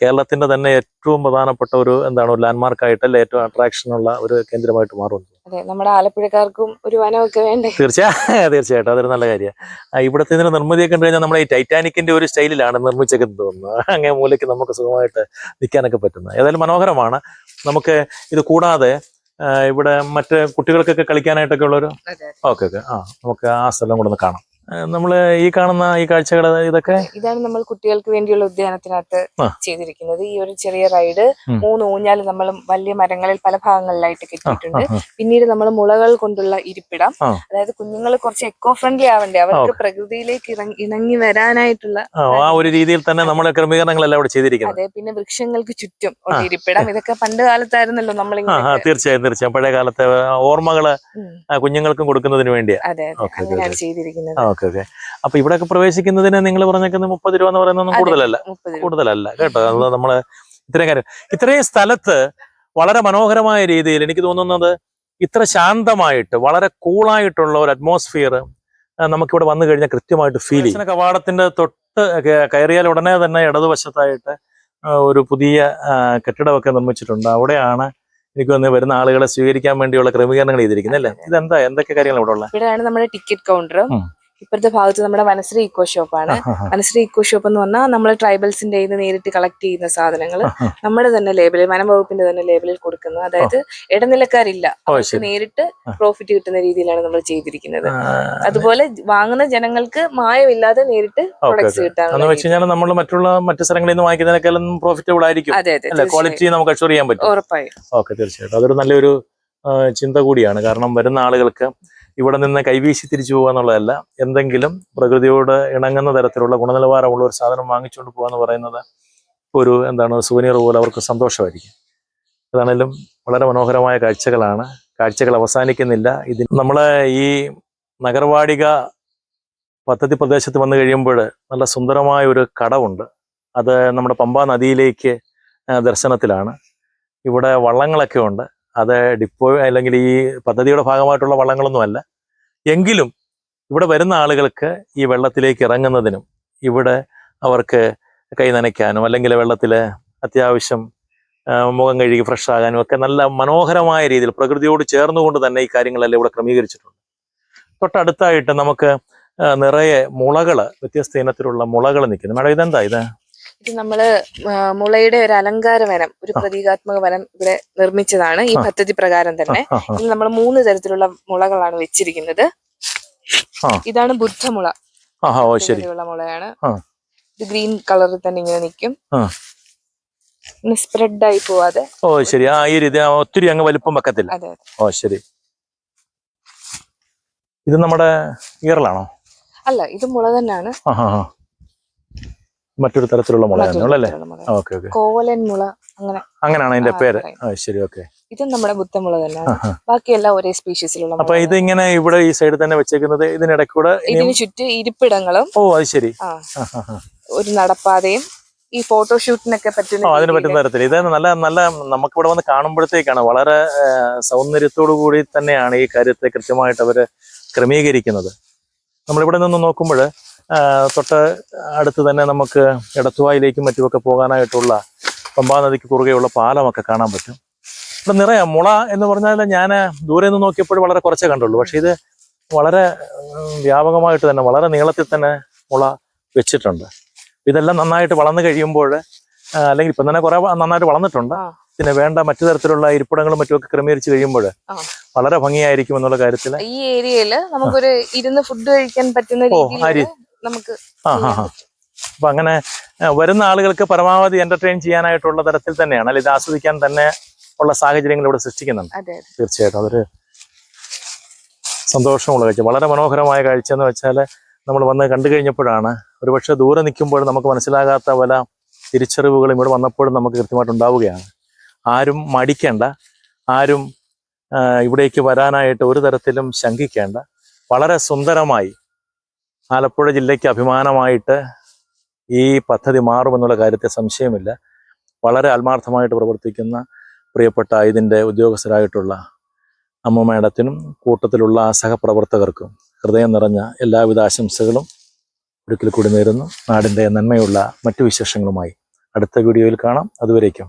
കേരളത്തിന്റെ തന്നെ ഏറ്റവും പ്രധാനപ്പെട്ട ഒരു എന്താണ് ഒരു ലാൻഡ്മാർക്ക് ആയിട്ടല്ലേ ഏറ്റവും അട്രാക്ഷൻ ഉള്ള ഒരു കേന്ദ്രമായിട്ട് മാറും അതെ നമ്മുടെ ആലപ്പുഴക്കാർക്കും ഒരു വനമൊക്കെ വേണ്ടേ? തീർച്ചയായും തീർച്ചയായിട്ടും. അതൊരു നല്ല കാര്യമാണ് ഇവിടുത്തെ ഇതിന്റെ നിർമ്മിതിയൊക്കെ കണ്ടു കഴിഞ്ഞാൽ നമ്മുടെ ഈ ടൈറ്റാനിക്കിന്റെ ഒരു സ്റ്റൈലിലാണ് നിർമ്മിച്ചേക്കുന്നത് തോന്നുന്നു. അങ്ങനെ മൂലയ്ക്ക് നമുക്ക് സുഖമായിട്ട് നിൽക്കാനൊക്കെ പറ്റുന്നത്. ഏതായാലും മനോഹരമാണ്. നമുക്ക് ഇത് കൂടാതെ ഇവിടെ മറ്റ് കുട്ടികൾക്കൊക്കെ കളിക്കാനായിട്ടൊക്കെ ഉള്ളൊരു ഓക്കെ ഓക്കെ. ആ നമുക്ക് ആ സ്ഥലം കൂടെ ഒന്ന് കാണാം. നമ്മൾ ഈ കാണുന്ന ഈ കാഴ്ചകൾ ഇതൊക്കെ? ഇതാണ് നമ്മൾ കുട്ടികൾക്ക് വേണ്ടിയുള്ള ഉദ്യാനത്തിനകത്ത് ചെയ്തിരിക്കുന്നത്. ഈ ഒരു ചെറിയ റൈഡ് മൂന്ന് ഊഞ്ഞാൽ നമ്മൾ വലിയ മരങ്ങളിൽ പല ഭാഗങ്ങളിലായിട്ട് കെട്ടിയിട്ടുണ്ട്. പിന്നീട് നമ്മൾ മുളകൾ കൊണ്ടുള്ള ഇരിപ്പിടം. അതായത് കുഞ്ഞുങ്ങൾ കുറച്ച് എക്കോ ഫ്രണ്ട്ലി ആവണ്ടേ അവർക്ക് പ്രകൃതിയിലേക്ക് ഇറങ്ങി ഇണങ്ങി വരാനായിട്ടുള്ള ആ, ഒരു രീതിയിൽ തന്നെ നമ്മൾ ക്രമീകരണങ്ങളെല്ലാം ഇവിടെ ചെയ്തിരിക്കുന്നത്. അതെ പിന്നെ വൃക്ഷങ്ങൾക്ക് ചുറ്റും ഉള്ള ഇരിപ്പിടം. ഇതൊക്കെ പണ്ട് കാലത്തായിരുന്നല്ലോ നമ്മൾ തീർച്ചയായും തീർച്ചയായും. പഴയ കാലത്തെ ഓർമ്മകൾ കുഞ്ഞുങ്ങൾക്കും കൊടുക്കുന്നതിന് വേണ്ടിയാണ് ചെയ്തിരിക്കുന്നത്. ഓക്കെ അപ്പൊ ഇവിടെയൊക്കെ പ്രവേശിക്കുന്നതിന് നിങ്ങൾ പറഞ്ഞേക്കുന്നത് മുപ്പത് രൂപ എന്ന് പറയുന്നതൊന്നും അതെ. കൂടുതലല്ല? കൂടുതലല്ല കേട്ടോ. അത് നമ്മൾ ഇത്രയും കാര്യം. ഇത്രയും സ്ഥലത്ത് വളരെ മനോഹരമായ രീതിയിൽ എനിക്ക് തോന്നുന്നത് ഇത്ര ശാന്തമായിട്ട് വളരെ കൂളായിട്ടുള്ള ഒരു അറ്റ്മോസ്ഫിയർ നമുക്കിവിടെ വന്നു കഴിഞ്ഞാൽ കൃത്യമായിട്ട് ഫീൽ ചെയ്യും. കവാടത്തിന്റെ തൊട്ട് കയറിയാൽ ഉടനെ തന്നെ ഇടതുവശത്തായിട്ട് ഒരു പുതിയ കെട്ടിടമൊക്കെ നിർമ്മിച്ചിട്ടുണ്ട്. അവിടെയാണ് എനിക്ക് വന്ന് വരുന്ന ആളുകളെ സ്വീകരിക്കാൻ വേണ്ടിയുള്ള ക്രമീകരണങ്ങൾ ചെയ്തിരിക്കുന്നത് അല്ലേ? ഇതെന്താ? എന്തൊക്കെ കാര്യങ്ങൾ ഇവിടെ ഉള്ളത്? ഇവിടെയാണ് നമ്മുടെ ടിക്കറ്റ് കൗണ്ടർ ഉം. ഇപ്പുറത്തെ ഭാഗത്ത് നമ്മുടെ മനശ്രീ ഇക്കോ ഷോപ്പാണ് മനശ്രീ ഇക്കോ ഷോപ്പ് എന്ന് പറഞ്ഞാൽ നമ്മൾ ട്രൈബൽസിന്റെ ഇന്ന് നിന്ന് നേരിട്ട് കളക്ട് ചെയ്യുന്ന സാധനങ്ങൾ നമ്മുടെ തന്നെ ലേബലിൽ വനം വകുപ്പിന്റെ തന്നെ ലേബലിൽ കൊടുക്കുന്നു അതായത് ഇടനിലക്കാരില്ല. നേരിട്ട് പ്രോഫിറ്റ് കിട്ടുന്ന രീതിയിലാണ് നമ്മൾ ചെയ്തിരിക്കുന്നത്. അതുപോലെ വാങ്ങുന്ന ജനങ്ങൾക്ക് മായമില്ലാതെ നേരിട്ട് പ്രൊഡക്ട്സ് കഴിഞ്ഞാൽ നമ്മൾ മറ്റുള്ള മറ്റു സ്ഥലങ്ങളിൽ നിന്ന് വാങ്ങിക്കുന്നതിനേക്കാളും പ്രോഫിറ്റബിൾ ആയിരിക്കും. ക്വാളിറ്റി നമുക്ക് ചെയ്യാൻ പറ്റും. ഉറപ്പായും. ഓക്കെ തീർച്ചയായിട്ടും. അതൊരു നല്ലൊരു ചിന്ത കൂടിയാണ്. കാരണം വരുന്ന ആളുകൾക്ക് ഇവിടെ നിന്ന് കൈവീശി തിരിച്ചു പോകുക എന്നുള്ളതല്ല. എന്തെങ്കിലും പ്രകൃതിയോട് ഇണങ്ങുന്ന തരത്തിലുള്ള ഗുണനിലവാരമുള്ള ഒരു സാധനം വാങ്ങിച്ചുകൊണ്ട് പോകുക എന്ന് പറയുന്നത് ഒരു എന്താണ് സുവനീർ പോലെ അവർക്ക് സന്തോഷമായിരിക്കും. അതാണേലും വളരെ മനോഹരമായ കാഴ്ചകളാണ്. കാഴ്ചകൾ അവസാനിക്കുന്നില്ല. ഇതിന് നമ്മളെ ഈ നഗരവാടിക പദ്ധതി പ്രദേശത്ത് വന്നു കഴിയുമ്പോൾ നല്ല സുന്ദരമായ ഒരു കടവുണ്ട്. അത് നമ്മുടെ പമ്പാ നദിയിലേക്ക് ദർശനത്തിലാണ്. ഇവിടെ വള്ളങ്ങളൊക്കെ ഉണ്ട്. അത് ഡിപ്പോ അല്ലെങ്കിൽ ഈ പദ്ധതിയുടെ ഭാഗമായിട്ടുള്ള വള്ളങ്ങളൊന്നുമല്ല എങ്കിലും ഇവിടെ വരുന്ന ആളുകൾക്ക് ഈ വെള്ളത്തിലേക്ക് ഇറങ്ങുന്നതിനും ഇവിടെ അവർക്ക് കൈ നനയ്ക്കാനും അല്ലെങ്കിൽ വെള്ളത്തിൽ അത്യാവശ്യം മുഖം കഴുകി ഫ്രഷ് ആകാനും ഒക്കെ നല്ല മനോഹരമായ രീതിയിൽ പ്രകൃതിയോട് ചേർന്നുകൊണ്ട് തന്നെ ഈ കാര്യങ്ങളെല്ലാം ഇവിടെ ക്രമീകരിച്ചിട്ടുണ്ട്. തൊട്ടടുത്തായിട്ട് നമുക്ക് നിറയെ മുളകൾ വ്യത്യസ്ത ഇനത്തിലുള്ള മുളകൾ നിൽക്കുന്നു. മാഡം ഇതെന്താ ഇത്? ഇത് നമ്മൾ മുളയുടെ ഒരു അലങ്കാര വനം ഒരു പ്രതീകാത്മക വനം ഇവിടെ നിർമ്മിച്ചതാണ് ഈ. പദ്ധതി പ്രകാരം തന്നെ. ആ, നമ്മൾ മൂന്ന് തരത്തിലുള്ള മുളകളാണ് വെച്ചിരിക്കുന്നത്. ഇതാണ് ബുദ്ധമുള. ആ ആ, ശരി. ഇങ്ങനെയുള്ള മുളയാണ്. ഇത് ഗ്രീൻ കളറിൽ തന്നെ ഇങ്ങനെ നിൽക്കും. സ്പ്രെഡ് ആയി പോവാതെ ഓ ശരി. ആ ഈ രീതി ഒത്തിരി അങ്ങ് വലിപ്പം വെക്കത്തില്ല. ഓ ശരി. ഇത് നമ്മുടെ ഈറലാണോ അല്ല ഇത് മുള തന്നെയാണ്. മറ്റൊരു തരത്തിലുള്ള മുളയാണ്. അല്ലേ. Okay okay. കോവലൻ മുള അങ്ങനെ അങ്ങനെയാണ് അതിന്റെ പേര്? ശരി ഓക്കെ. ഇതും നമ്മുടെ ബുദ്ധമുള തന്നെ ബാക്കിയെല്ലാം ഒരേ സ്പീഷീസിലുള്ള അപ്പൊ ഇത് ഇങ്ങനെ ഇവിടെ ഈ സൈഡിൽ തന്നെ വെച്ചേക്കുന്നത് ഇതിനിടയ്ക്കൂടെ കൂടെ ഇതിന് ചുറ്റും ഇരിപ്പിടങ്ങളും ഓ അത് ശരി. ഒരു നടപ്പാതയും ഈ ഫോട്ടോഷൂട്ടിനൊക്കെ പറ്റുന്ന അതിന് പറ്റുന്ന തരത്തിൽ ഇത് നല്ല നല്ല നമുക്ക് ഇവിടെ വന്ന് കാണുമ്പോഴത്തേക്കാണ് വളരെ സൗന്ദര്യത്തോടു കൂടി തന്നെയാണ് ഈ കാര്യത്തെ കൃത്യമായിട്ട് അവർ ക്രമീകരിക്കുന്നത്. നമ്മളിവിടെ നിന്ന് നോക്കുമ്പോൾ തൊട്ട് അടുത്ത് തന്നെ നമുക്ക് എടത്തുവായിലേക്കും മറ്റുമൊക്കെ പോകാനായിട്ടുള്ള പമ്പാ നദിക്ക് കുറുകെയുള്ള പാലമൊക്കെ കാണാൻ പറ്റും. ഇവിടെ നിറയാം മുള എന്ന് പറഞ്ഞാൽ ഞാൻ ദൂരെ നിന്ന് നോക്കിയപ്പോൾ വളരെ കുറച്ചേ കണ്ടുള്ളൂ. പക്ഷേ ഇത് വളരെ വ്യാപകമായിട്ട് തന്നെ വളരെ നീളത്തിൽ തന്നെ മുള വെച്ചിട്ടുണ്ട്. ഇതെല്ലാം നന്നായിട്ട് വളർന്നു കഴിയുമ്പോൾ അല്ലെങ്കിൽ ഇപ്പം തന്നെ കുറെ നന്നായിട്ട് വളർന്നിട്ടുണ്ട്. പിന്നെ വേണ്ട മറ്റു തരത്തിലുള്ള ഇരിപ്പിടങ്ങളും മറ്റുമൊക്കെ ക്രമീകരിച്ച് കഴിയുമ്പോൾ വളരെ ഭംഗിയായിരിക്കും എന്നുള്ള കാര്യത്തിൽ ഈ ഏരിയയിൽ നമുക്കൊരു ഇരുന്ന് ഫുഡ് കഴിക്കാൻ പറ്റുന്ന നമുക്ക് അപ്പൊ അങ്ങനെ വരുന്ന ആളുകൾക്ക് പരമാവധി എന്റർടൈൻ ചെയ്യാനായിട്ടുള്ള തരത്തിൽ തന്നെയാണ് അല്ലെങ്കിൽ ഇത് ആസ്വദിക്കാൻ തന്നെ ഉള്ള സാഹചര്യങ്ങൾ ഇവിടെ സൃഷ്ടിക്കുന്നുണ്ട്. തീർച്ചയായിട്ടും അതൊരു സന്തോഷമുള്ള കാഴ്ച. വളരെ മനോഹരമായ കാഴ്ച എന്ന് വെച്ചാൽ നമ്മൾ വന്ന് കണ്ടു കഴിഞ്ഞപ്പോഴാണ് ഒരുപക്ഷെ ദൂരെ നിൽക്കുമ്പോൾ നമുക്ക് മനസ്സിലാകാത്ത പല തിരിച്ചറിവുകളും ഇവിടെ വന്നപ്പോഴും നമുക്ക് കൃത്യമായിട്ട് ഉണ്ടാവുകയാണ്. ആരും മടിക്കേണ്ട ആരും ഇവിടേക്ക് വരാനായിട്ട് ഒരു തരത്തിലും ശങ്കിക്കേണ്ട വളരെ സുന്ദരമായി ആലപ്പുഴ ജില്ലയ്ക്ക് അഭിമാനമായിട്ട് ഈ പദ്ധതി മാറുമെന്നുള്ള കാര്യത്തെ സംശയമില്ല. വളരെ ആത്മാർത്ഥമായിട്ട് പ്രവർത്തിക്കുന്ന പ്രിയപ്പെട്ട ഇതിന്റെ ഉദ്യോഗസ്ഥരായിട്ടുള്ള അമ്മ മേഡത്തിനും കൂട്ടത്തിലുള്ള സഹപ്രവർത്തകർക്കും ഹൃദയം നിറഞ്ഞ എല്ലാവിധ ആശംസകളും ഒരിക്കൽ കൂടി നേരുന്നു. നാടിന്റെ നന്മയുള്ള മറ്റു വിശേഷങ്ങളുമായി അടുത്ത വീഡിയോയിൽ കാണാം. അതുവരേക്കും.